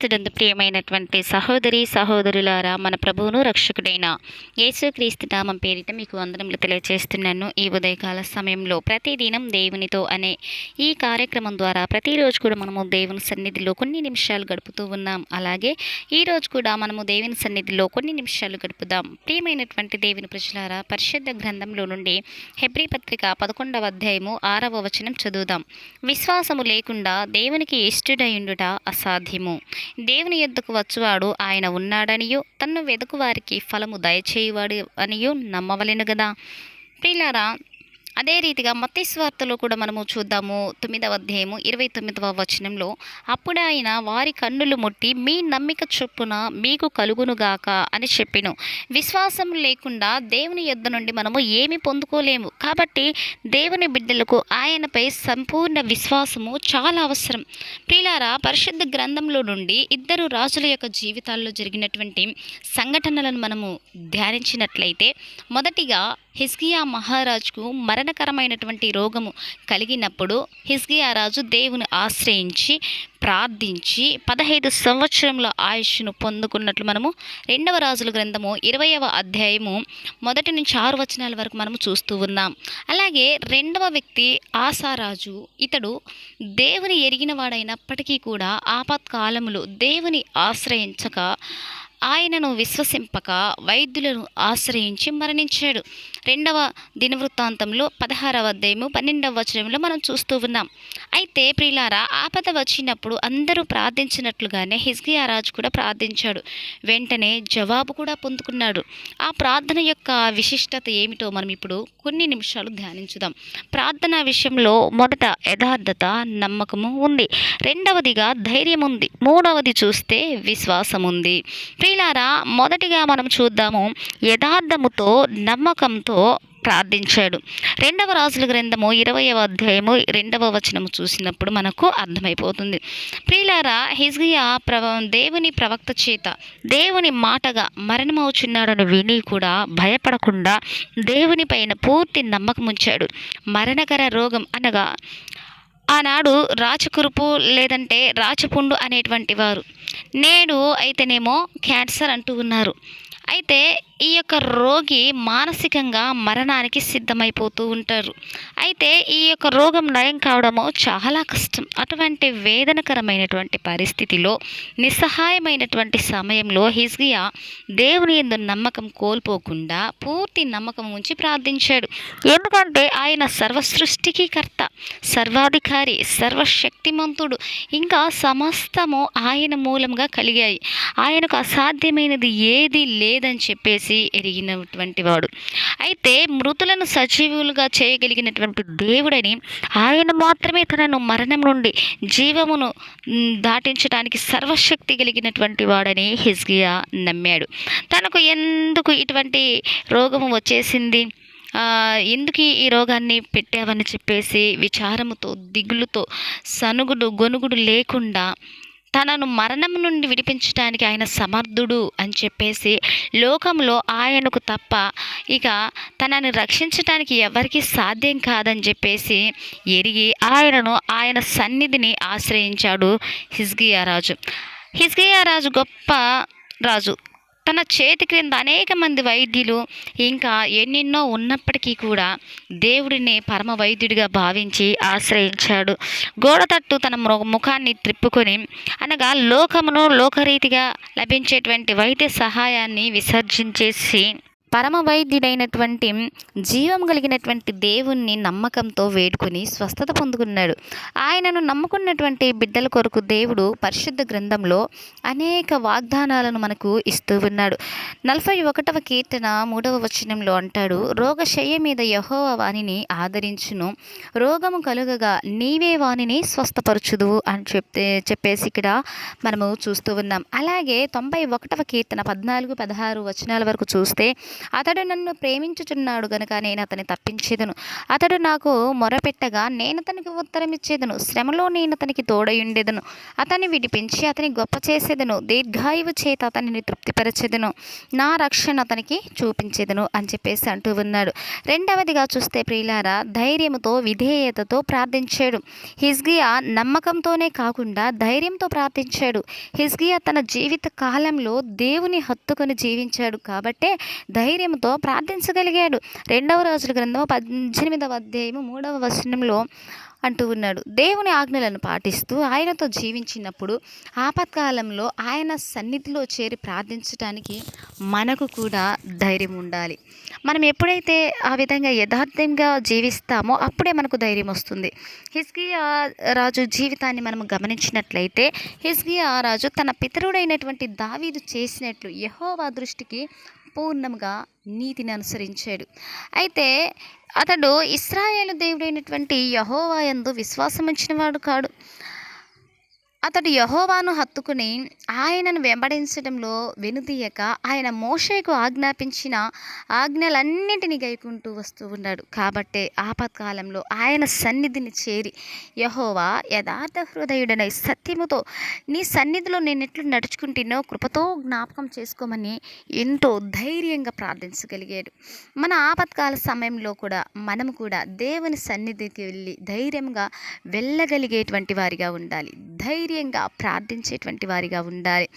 స్తుడందు ప్రియమైనటువంటి సహోదరి సహోదరులారా మన ప్రభువును రక్షకుడైన యేసుక్రీస్తు నామం పేరిట మీకు వందనములు తెలియజేస్తున్నాను ఈ ఉదయకాల సమయంలో ప్రతిదినం దేవునితో అనే ఈ కార్యక్రమం ద్వారా ప్రతిరోజు కూడా మనము దేవుని సన్నిధిలో కొన్ని నిమిషాలు గడుపుతూ ఉన్నాం. అలాగే ఈరోజు కూడా మనము దేవుని సన్నిధిలో కొన్ని నిమిషాలు గడుపుదాం. ప్రియమైనటువంటి దేవుని ప్రజలారా పరిశుద్ధ గ్రంథంలో నుండి హెబ్రీ పత్రిక పదకొండవ అధ్యాయము ఆరవ వచనం చదువుదాం. విశ్వాసము లేకుండా దేవునికి ఇష్టుడయుండుట అసాధ్యము. దేవుని ఎద్దుకు వచ్చువాడు ఆయన ఉన్నాడనియు తన్ను వెదుకు వారికి ఫలము దయచేయువాడు అనియు నమ్మవలెను కదా ప్రియులారా అదే రీతిగా మత్తేశ్వార్తలో కూడా మనము చూద్దాము. తొమ్మిదవ అధ్యాయము ఇరవై తొమ్మిదవ వచనంలో అప్పుడు ఆయన వారి కన్నులు ముట్టి మీ నమ్మిక చొప్పున మీకు కలుగునుగాక అని చెప్పిను. విశ్వాసం లేకుండా దేవుని యొద్ద నుండి మనము ఏమి పొందుకోలేము. కాబట్టి దేవుని బిడ్డలకు ఆయనపై సంపూర్ణ విశ్వాసము చాలా అవసరం. ప్రిలారా పరిశుద్ధ గ్రంథంలో నుండి ఇద్దరు రాజుల యొక్క జీవితాల్లో జరిగినటువంటి సంఘటనలను మనము ధ్యానించినట్లయితే మొదటిగా హిస్కియా మహారాజుకు మరణకరమైనటువంటి రోగము కలిగినప్పుడు హిస్గియా రాజు దేవుని ఆశ్రయించి ప్రార్థించి పదహైదు సంవత్సరంలో ఆయుష్ను పొందుకున్నట్లు మనము రెండవ రాజుల గ్రంథము ఇరవయవ అధ్యాయము మొదటి నుంచి ఆరు వచనాల వరకు మనము చూస్తూ ఉన్నాం. అలాగే రెండవ వ్యక్తి ఆశారాజు ఇతడు దేవుని ఎరిగిన వాడైనప్పటికీ కూడా ఆపత్కాలములు దేవుని ఆశ్రయించక ఆయనను విశ్వసింపక వైద్యులను ఆశ్రయించి మరణించాడు. రెండవ దినవృత్తాంతంలో పదహారవ అధ్యాయము పన్నెండవ వచనంలో మనం చూస్తూ ఉన్నాం. అయితే ప్రిలారా ఆపద వచ్చినప్పుడు అందరూ ప్రార్థించినట్లుగానే హిజ్గియా రాజు కూడా ప్రార్థించాడు. వెంటనే జవాబు కూడా పొందుకున్నాడు. ఆ ప్రార్థన యొక్క విశిష్టత ఏమిటో మనం ఇప్పుడు కొన్ని నిమిషాలు ధ్యానించుదాం. ప్రార్థన విషయంలో మొదట యథార్థత నమ్మకము ఉంది. రెండవదిగా ధైర్యం ఉంది మూడవది చూస్తే విశ్వాసం ఉంది ప్రియులారా మొదటిగా మనం చూద్దాము యథార్థముతో నమ్మకంతో ప్రార్థించాడు. రెండవ రాజుల గ్రంథము ఇరవయవ అధ్యాయము రెండవ వచనము చూసినప్పుడు మనకు అర్థమైపోతుంది. ప్రియులారా హిజ్గియా ప్రవ దేవుని ప్రవక్త చేత దేవుని మాటగా మరణమవుచున్నాడని విని కూడా భయపడకుండా దేవుని పైన పూర్తి నమ్మకం ఉంచాడు మరణకర రోగం అనగా ఆనాడు రాచకురుపు లేదంటే రాచపుండు అనేటువంటి వారు. నేడు అయితేనేమో క్యాన్సర్ అంటూ ఉన్నారు. అయితే ఈ యొక్క రోగి మానసికంగా మరణానికి సిద్ధమైపోతూ ఉంటారు. అయితే ఈ యొక్క రోగం నయం కావడము చాలా కష్టం. అటువంటి వేదనకరమైనటువంటి పరిస్థితిలో నిస్సహాయమైనటువంటి సమయంలో హిజ్గియా దేవుని ఎందు నమ్మకం కోల్పోకుండా పూర్తి నమ్మకం ఉంచి ప్రార్థించాడు. ఎందుకంటే ఆయన సర్వసృష్టికి కర్త సర్వాధికారి సర్వశక్తిమంతుడు. ఇంకా సమస్తము ఆయన మూలంగా కలిగాయి. ఆయనకు అసాధ్యమైనది ఏది లేదని చెప్పేసి ఎరిగినటువంటి వాడు. అయితే మృతులను సజీవులుగా చేయగలిగినటువంటి దేవుడని ఆయన మాత్రమే తనను మరణం నుండి జీవమును దాటించడానికి సర్వశక్తి కలిగినటువంటి వాడని హిజ్గియా నమ్మాడు. తనకు ఎందుకు ఇటువంటి రోగము వచ్చేసింది? ఎందుకు ఈ రోగాన్ని పెట్టావని చెప్పేసి విచారముతో దిగులుతో సనుగుడు గొనుగుడు లేకుండా తనను మరణం నుండి విడిపించడానికి ఆయన సమర్థుడు అని చెప్పేసి లోకంలో ఆయనకు తప్ప ఇక తనని రక్షించడానికి ఎవరికీ సాధ్యం కాదని చెప్పేసి ఎరిగి ఆయనను ఆయన సన్నిధిని ఆశ్రయించాడు హిజ్గియా రాజు. హిజ్గియా రాజు గొప్ప రాజు. తన చేతి క్రింద అనేక మంది వైద్యులు ఇంకా ఎన్నెన్నో ఉన్నప్పటికీ కూడా దేవుడిని పరమ వైద్యుడిగా భావించి ఆశ్రయించాడు. గోడ తట్టు తన ము- ముఖాన్ని త్రిప్పుకొని అనగా లోకమును లోకరీతిగా లభించేటువంటి వైద్య సహాయాన్ని విసర్జించేసి పరమ వైద్యుడైనటువంటి జీవం కలిగినటువంటి దేవుణ్ణి నమ్మకంతో వేడుకొని స్వస్థత పొందుకున్నాడు. ఆయనను నమ్ముకున్నటువంటి బిడ్డల కొరకు దేవుడు పరిశుద్ధ గ్రంథంలో అనేక వాగ్దానాలను మనకు ఇస్తూ ఉన్నాడు. నలభై ఒకటవ కీర్తన మూడవ వచనంలో అంటాడు రోగశయ్య మీద యహోవ వాణిని ఆదరించును. రోగము కలుగగా నీవే వాణిని స్వస్థపరచుదు అని చెప్తే చెప్పేసి ఇక్కడ మనము చూస్తూ ఉన్నాం. అలాగే తొంభై ఒకటవ కీర్తన పద్నాలుగు పదహారు వచనాల వరకు చూస్తే అతడు నన్ను ప్రేమించుచున్నాడు గనుక నేను అతని తప్పించేదను. అతడు నాకు మొరపెట్టగా నేను అతనికి ఉత్తరం ఇచ్చేదను. శ్రమలో నేను అతనికి తోడయుండేదను. అతన్ని విడిపించి అతని గొప్ప చేసేదను. దీర్ఘాయువు చేత అతనిని తృప్తిపరచేదను. నా రక్షణ అతనికి చూపించేదను అని చెప్పేసి అంటూ ఉన్నాడు. రెండవదిగా చూస్తే ప్రియులారా ధైర్యంతో విధేయతతో ప్రార్థించాడు. హిజ్గియా నమ్మకంతోనే కాకుండా ధైర్యంతో ప్రార్థించాడు. హిజ్గియా తన జీవిత కాలంలో దేవుని హత్తుకొని జీవించాడు కాబట్టే ధైర్యంతో ప్రార్థించగలిగాడు. రెండవ రోజుల గ్రంథము పద్దెనిమిదవ అధ్యాయము మూడవ వచనంలో అంటూ ఉన్నాడు. దేవుని ఆజ్ఞలను పాటిస్తూ ఆయనతో జీవించినప్పుడు ఆపత్కాలంలో ఆయన సన్నిధిలో చేరి ప్రార్థించడానికి మనకు కూడా ధైర్యం ఉండాలి. మనం ఎప్పుడైతే ఆ విధంగా యథార్థంగా జీవిస్తామో అప్పుడే మనకు ధైర్యం వస్తుంది. హిస్కియా రాజు జీవితాన్ని మనం గమనించినట్లయితే హిస్గియా రాజు తన పితరుడైనటువంటి దావీదు చేసినట్లు యహోవా దృష్టికి సంపూర్ణంగా నీతిని అనుసరించాడు. అయితే అతడు ఇస్రాయేలు దేవుడైనటువంటి యహోవా యందు విశ్వాసం ఉంచినవాడు కాడు. అతడు యహోవాను హత్తుకుని ఆయనను వెంబడించడంలో వెనుదీయక ఆయన మోషేకు ఆజ్ఞాపించిన ఆజ్ఞలన్నింటినీ గైకుంటూ వస్తూ ఉన్నాడు. కాబట్టే ఆపత్కాలంలో ఆయన సన్నిధిని చేరి యహోవా యథార్థ హృదయుడనై సత్యముతో నీ సన్నిధిలో నేను ఎట్లు నడుచుకుంటున్నో కృపతో జ్ఞాపకం చేసుకోమని ఎంతో ధైర్యంగా ప్రార్థించగలిగాడు. మన ఆపత్కాల సమయంలో కూడా మనము కూడా దేవుని సన్నిధికి వెళ్ళి ధైర్యంగా వెళ్ళగలిగేటువంటి వారిగా ఉండాలి. ధైర్యంగా ప్రార్థించేటువంటి వారిగా ఉండాలి.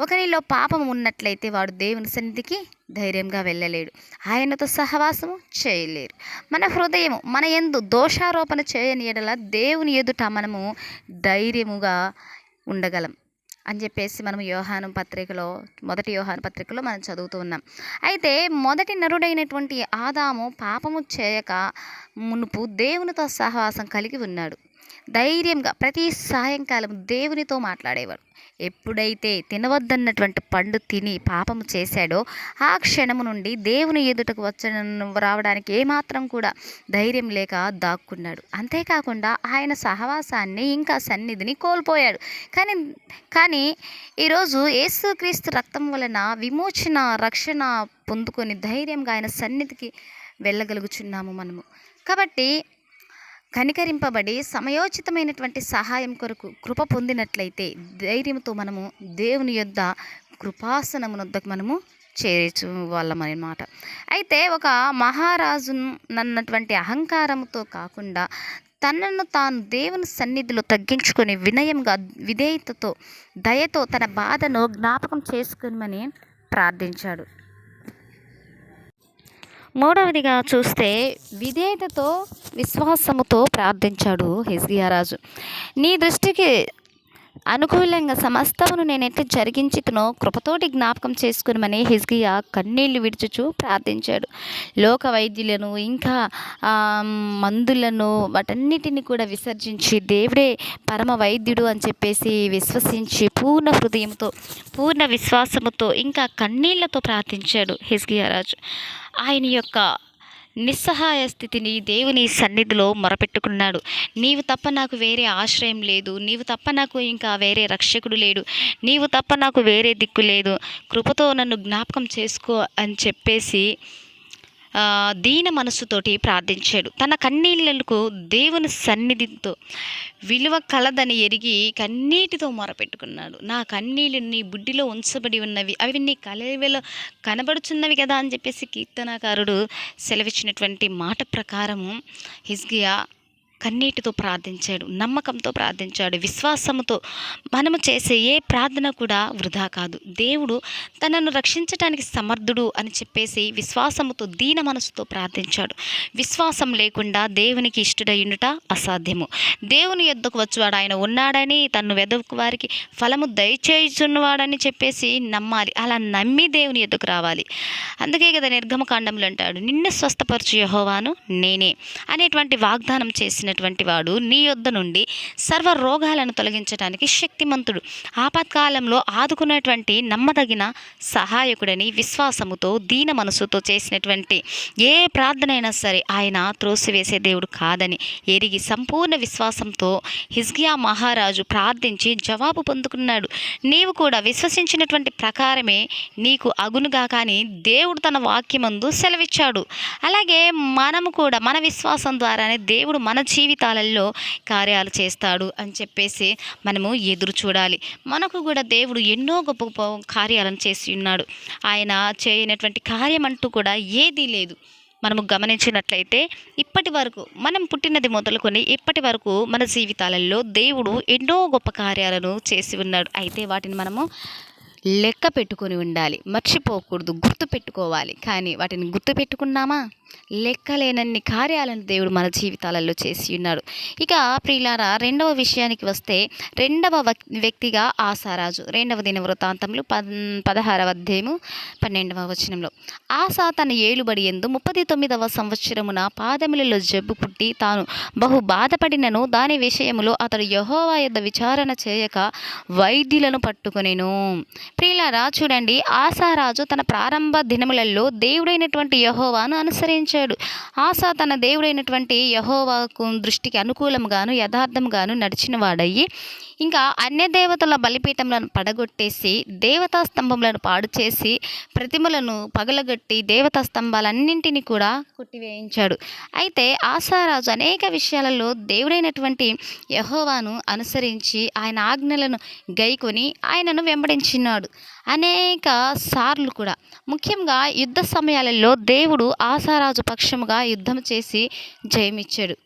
ఒకరిలో పాపం ఉన్నట్లయితే వాడు దేవుని సన్నిధికి ధైర్యంగా వెళ్ళలేడు. ఆయనతో సహవాసము చేయలేరు. మన హృదయము మన ఎందు దోషారోపణ చేయని ఎడల దేవుని ఎదుట మనము ధైర్యముగా ఉండగలం అని చెప్పేసి మనం యోహాను పత్రికలో మొదటి యోహాను పత్రికలో మనం చదువుతూ ఉన్నాం. అయితే మొదటి నరుడైనటువంటి ఆదాము పాపము చేయక మునుపు దేవునితో సహవాసం కలిగి ఉన్నాడు. ధైర్యంగా ప్రతి సాయంకాలం దేవునితో మాట్లాడేవాడు ఎప్పుడైతే తినవద్దన్నటువంటి పండు తిని పాపము చేశాడో ఆ క్షణము నుండి దేవుని ఎదుటకు వచ్చ రావడానికి ఏమాత్రం కూడా ధైర్యం లేక దాక్కున్నాడు. అంతేకాకుండా ఆయన సహవాసాన్ని ఇంకా సన్నిధిని కోల్పోయాడు. కానీ కానీ ఈరోజు యేసుక్రీస్తు రక్తం వలన విమోచన రక్షణ పొందుకొని ధైర్యంగా ఆయన సన్నిధికి వెళ్ళగలుగుచున్నాము మనము. కాబట్టి కనికరింపబడి సమయోచితమైనటువంటి సహాయం కొరకు కృప పొందినట్లయితే ధైర్యంతో మనము దేవుని యొద్ద కృపాసనమునొద్దకు మనము చేరచు వాళ్ళం అన్నమాట అయితే ఒక మహారాజు నన్నటువంటి అహంకారంతో కాకుండా తనను తాను దేవుని సన్నిధిలో తగ్గించుకొని వినయంగా విధేయతతో దయతో తన బాధను జ్ఞాపకం చేసుకుని ప్రార్థించాడు. మూడవదిగా చూస్తే విధేయతతో విశ్వాసముతో ప్రార్థించాడు హిజ్కియా రాజు. నీ దృష్టికి అనుకూలంగా సమస్తమును నేను ఎట్లా కృపతోటి జ్ఞాపకం చేసుకునమని హిజ్కియా కన్నీళ్ళు విడుచుచు ప్రార్థించాడు. లోక వైద్యులను ఇంకా మందులను వాటన్నిటిని కూడా విసర్జించి దేవుడే పరమ వైద్యుడు అని చెప్పేసి విశ్వసించి పూర్ణ హృదయంతో పూర్ణ విశ్వాసముతో ఇంకా కన్నీళ్ళతో ప్రార్థించాడు హిజ్కియా రాజు. ఆయన యొక్క నిస్సహాయ స్థితిని దేవుని సన్నిధిలో మొరపెట్టుకున్నాడు. నీవు తప్ప నాకు వేరే ఆశ్రయం లేదు. నీవు తప్ప నాకు ఇంకా వేరే రక్షకుడు లేడు. నీవు తప్ప నాకు వేరే దిక్కు లేదు. కృపతో నన్ను జ్ఞాపకం చేసుకో అని చెప్పేసి దీన మనస్సుతోటి ప్రార్థించాడు. తన కన్నీళ్ళకు దేవుని సన్నిధితో విలువ కలదని ఎరిగి కన్నీటితో మొరపెట్టుకున్నాడు. నా కన్నీళ్ళు నీ బుడ్డిలో ఉంచబడి ఉన్నవి అవి నీ కలవిలో కనబడుచున్నవి కదా అని చెప్పేసి కీర్తనాకారుడు సెలవిచ్చినటువంటి మాట ప్రకారము హిజ్గియా కన్నీటితో ప్రార్థించాడు నమ్మకంతో ప్రార్థించాడు విశ్వాసముతో మనము చేసే ఏ ప్రార్థన కూడా వృధా కాదు. దేవుడు తనను రక్షించడానికి సమర్థుడు అని చెప్పేసి విశ్వాసముతో దీన మనసుతో ప్రార్థించాడు. విశ్వాసం లేకుండా దేవునికి ఇష్టడయుండుట అసాధ్యము. దేవుని ఎద్దుకు వచ్చేవాడు ఆయన ఉన్నాడని తను వెదకు వారికి ఫలము దయచేయుచున్నవాడని చెప్పేసి నమ్మాలి. అలా నమ్మి దేవుని ఎద్దుకు రావాలి. అందుకే కదా నిర్గమకాండంలో అంటాడు నిన్ను స్వస్థపరచు యహోవాను నేనే అనేటువంటి వాగ్దానం చేసిన చేసినటువంటి వాడు నీ యొద్ద నుండి సర్వ రోగాలను తొలగించడానికి శక్తిమంతుడు. ఆపత్కాలంలో ఆదుకున్నటువంటి నమ్మదగిన సహాయకుడని విశ్వాసముతో దీన మనసుతో చేసినటువంటి ఏ ప్రార్థన అయినా సరే ఆయన త్రోసివేసే దేవుడు కాదని ఎరిగి సంపూర్ణ విశ్వాసంతో హిజ్గియా మహారాజు ప్రార్థించి జవాబు పొందుకున్నాడు. నీవు కూడా విశ్వసించినటువంటి ప్రకారమే నీకు అగునుగా కానీ దేవుడు తన వాక్యమందు సెలవిచ్చాడు. అలాగే మనము కూడా మన విశ్వాసం ద్వారానే దేవుడు మన జీవితాలలో కార్యాలు చేస్తాడు అని చెప్పేసి మనము ఎదురు చూడాలి. మనకు కూడా దేవుడు ఎన్నో గొప్ప గొప్ప కార్యాలను చేసి ఉన్నాడు. ఆయన చేయనటువంటి కార్యం అంటూ కూడా ఏదీ లేదు. మనము గమనించినట్లయితే ఇప్పటి వరకు మనం పుట్టినది మొదలుకొని ఇప్పటి వరకు మన జీవితాలలో దేవుడు ఎన్నో గొప్ప కార్యాలను చేసి ఉన్నాడు. అయితే వాటిని మనము లెక్క పెట్టుకొని ఉండాలి. మర్చిపోకూడదు. గుర్తు పెట్టుకోవాలి. కానీ వాటిని గుర్తు పెట్టుకున్నామా? లెక్కలేనన్ని కార్యాలను దేవుడు మన జీవితాలలో చేసి ఉన్నాడు. ఇక ప్రియులారా రెండవ విషయానికి వస్తే రెండవ వ్యక్తిగా ఆసారాజు. రెండవ దిన వృత్తాంతంలో పద్ పదహారవ అధ్యాయము పన్నెండవ వచనంలో. ఆశా తన ఏలుబడి ఎందు ముప్పది తొమ్మిదవ సంవత్సరమున పాదములలో జబ్బు పుట్టి తాను బహు బాధపడినను. దాని విషయములో అతడు యహోవా యొద్ద విచారణ చేయక వైద్యులను పట్టుకొనెను. ప్రియులారా చూడండి ఆశారాజు తన ప్రారంభ దినములలో దేవుడైనటువంటి యహోవాను అనుసరించాడు. ఆశా తన దేవుడైనటువంటి యహోవాకు దృష్టికి అనుకూలంగాను యథార్థంగాను నడిచిన వాడయ్యి ఇంకా అన్య దేవతల బలిపీఠములను పడగొట్టేసి దేవతా స్తంభములను పాడు చేసి ప్రతిమలను పగలగొట్టి దేవతా స్తంభాలన్నింటినీ కూడా కొట్టివేయించాడు. అయితే ఆసారాజు అనేక విషయాలలో దేవుడైనటువంటి యహోవాను అనుసరించి ఆయన ఆజ్ఞలను గైకొని ఆయనను వెంబడించినాడు. అనేక సార్లు కూడా. ముఖ్యంగా యుద్ధ సమయాలలో దేవుడు ఆసారాజు పక్షముగా యుద్ధం చేసి జయమిచ్చాడు.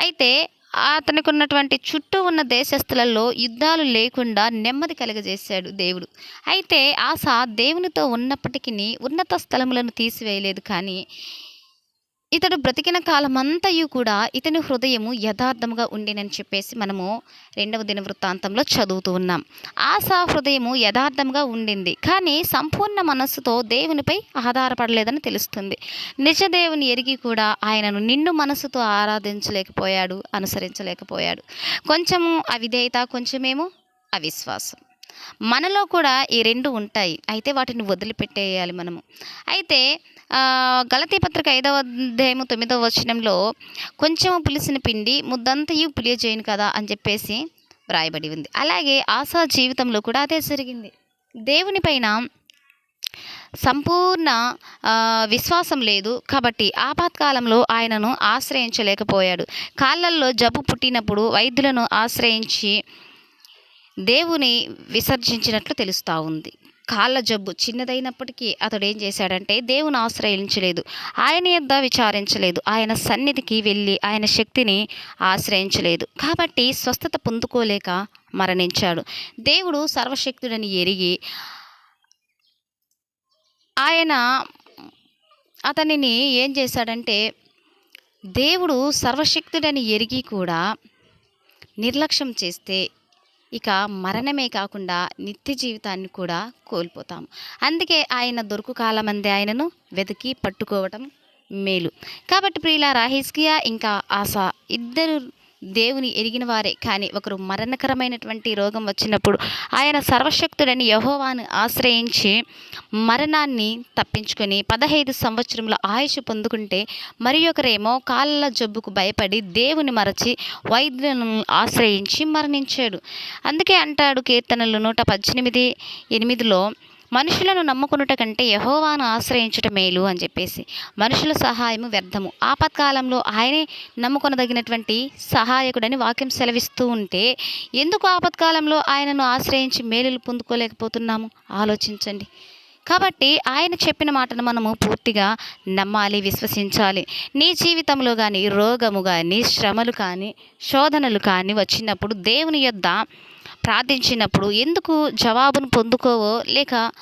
అయితే అతనికి ఉన్నటువంటి చుట్టూ ఉన్న దేశస్థులలో యుద్ధాలు లేకుండా నెమ్మది కలగజేశాడు దేవుడు. అయితే ఆశ దేవునితో ఉన్నప్పటికీ ఉన్నత స్థలములను తీసివేయలేదు కానీ ఇతడు బ్రతికిన కాలమంతయు కూడా ఇతని హృదయము యథార్థముగా ఉండినని చెప్పేసి మనము రెండవ దిన వృత్తాంతంలో చదువుతూ ఉన్నాం. ఆశా హృదయము యథార్థంగా ఉండింది. కానీ సంపూర్ణ మనస్సుతో దేవునిపై ఆధారపడలేదని తెలుస్తుంది. నిజ దేవుని ఎరిగి కూడా ఆయనను నిన్ను మనస్సుతో ఆరాధించలేకపోయాడు అనుసరించలేకపోయాడు. కొంచెము అవిధేయత కొంచెమేమో అవిశ్వాసం. మనలో కూడా ఈ రెండు ఉంటాయి. అయితే వాటిని వదిలిపెట్టేయాలి మనము. అయితే గలతీ పత్రిక ఐదవ అధ్యాయము తొమ్మిదవ వచనంలో కొంచెం పులిసిన పిండి ముద్దంతయు పులియజేయను కదా అని చెప్పేసి వ్రాయబడి ఉంది. అలాగే ఆశా జీవితంలో కూడా అదే జరిగింది. దేవుని పైన సంపూర్ణ విశ్వాసం లేదు కాబట్టి ఆపత్కాలంలో ఆయనను ఆశ్రయించలేకపోయాడు. కాళ్ళల్లో జబ్బు పుట్టినప్పుడు వైద్యులను ఆశ్రయించి దేవుని విసర్జించినట్లు తెలుస్తూ ఉంది. కాళ్ళ జబ్బు చిన్నదైనప్పటికీ అతడు ఏం చేశాడంటే దేవుని ఆశ్రయించలేదు. ఆయన యొద్ద విచారించలేదు. ఆయన సన్నిధికి వెళ్ళి ఆయన శక్తిని ఆశ్రయించలేదు. కాబట్టి స్వస్థత పొందుకోలేక మరణించాడు. దేవుడు సర్వశక్తుడని ఎరిగి ఆయన అతనిని ఏం చేశాడంటే దేవుడు సర్వశక్తుడని ఎరిగి కూడా నిర్లక్ష్యం చేస్తే ఇక మరణమే కాకుండా నిత్య జీవితాన్ని కూడా కోల్పోతాం. అందుకే ఆయన దొరుకు కాలమందే ఆయనను వెతికి పట్టుకోవటం మేలు. కాబట్టి ప్రియులారా హిస్కియా ఇంకా ఆశ ఇద్దరు దేవుని ఎరిగిన వారే. కానీ ఒకరు మరణకరమైనటువంటి రోగం వచ్చినప్పుడు ఆయన సర్వశక్తుడని యహోవాను ఆశ్రయించి మరణాన్ని తప్పించుకొని పదహైదు సంవత్సరంలో ఆయుష్ పొందుకుంటే మరి ఒకరేమో కాళ్ళ జబ్బుకు భయపడి దేవుని మరచి వైద్యులను ఆశ్రయించి మరణించాడు. అందుకే అంటాడు కీర్తనలు నూట పద్దెనిమిది ఎనిమిదిలో మనుషులను నమ్ముకునుట కంటే యహోవాను ఆశ్రయించుట మేలు అని చెప్పేసి మనుషుల సహాయము వ్యర్థము. ఆపత్కాలంలో ఆయనే నమ్ముకొనదగినటువంటి సహాయకుడని వాక్యం సెలవిస్తూ ఉంటే ఎందుకు ఆపత్కాలంలో ఆయనను ఆశ్రయించి మేలులు పొందుకోలేకపోతున్నాము? ఆలోచించండి. కాబట్టి ఆయన చెప్పిన మాటను మనము పూర్తిగా నమ్మాలి విశ్వసించాలి. నీ జీవితంలో కానీ రోగము కానీ శ్రమలు కానీ శోధనలు కానీ వచ్చినప్పుడు దేవుని యొద్ద ప్రార్థించినప్పుడు ఎందుకు జవాబును పొందుకోవో లేక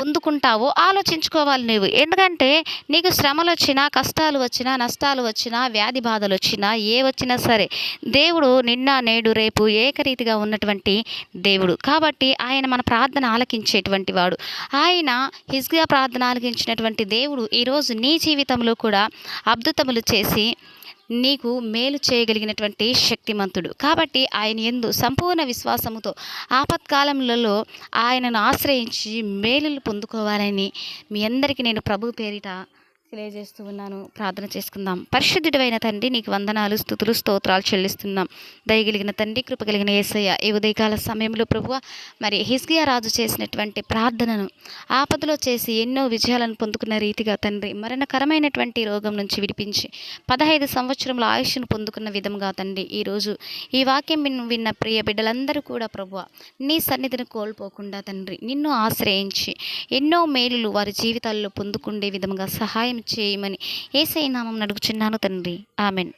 పొందుకుంటావో ఆలోచించుకోవాలి నువ్వు. ఎందుకంటే నీకు శ్రమలు వచ్చినా కష్టాలు వచ్చినా నష్టాలు వచ్చినా వ్యాధి బాధలు వచ్చినా ఏ వచ్చినా సరే దేవుడు నిన్న నేడు రేపు ఏకరీతిగా ఉన్నటువంటి దేవుడు. కాబట్టి ఆయన మన ప్రార్థన ఆలకించేటువంటి వాడు. ఆయన హిజ్గా ప్రార్థన ఆలకించినటువంటి దేవుడు ఈరోజు నీ జీవితంలో కూడా అద్భుతములు చేసి నీకు మేలు చేయగలిగినటువంటి శక్తిమంతుడు. కాబట్టి ఆయన ఎందు సంపూర్ణ విశ్వాసముతో ఆపత్కాలములలో ఆయనను ఆశ్రయించి మేలులు పొందుకోవాలని మీ అందరికీ నేను ప్రభు పేరిట తెలియజేస్తూ ఉన్నాను. ప్రార్థన చేసుకుందాం. పరిశుద్ధుడైన తండ్రి నీకు వందనాలు స్థుతులు స్తోత్రాలు చెల్లిస్తున్నాం. దయగలిగిన తండ్రి కృప కలిగిన ఏసయ్య ఈ ఉదయకాల సమయంలో ప్రభువ మరి హిస్గియా రాజు చేసినటువంటి ప్రార్థనను ఆపదలో చేసి ఎన్నో విజయాలను పొందుకున్న రీతిగా తండ్రి మరణకరమైనటువంటి రోగం నుంచి విడిపించి పదహైదు సంవత్సరంలో ఆయుష్ను పొందుకున్న విధంగా తండ్రి ఈరోజు ఈ వాక్యం విన్న ప్రియ బిడ్డలందరూ కూడా ప్రభువ నీ సన్నిధిని కోల్పోకుండా తండ్రి నిన్ను ఆశ్రయించి ఎన్నో మేలులు వారి జీవితాల్లో పొందుకుండే విధంగా సహాయం చేయమని ఏసై నామం నడుగుచున్నాను తండ్రి. ఆమెన్.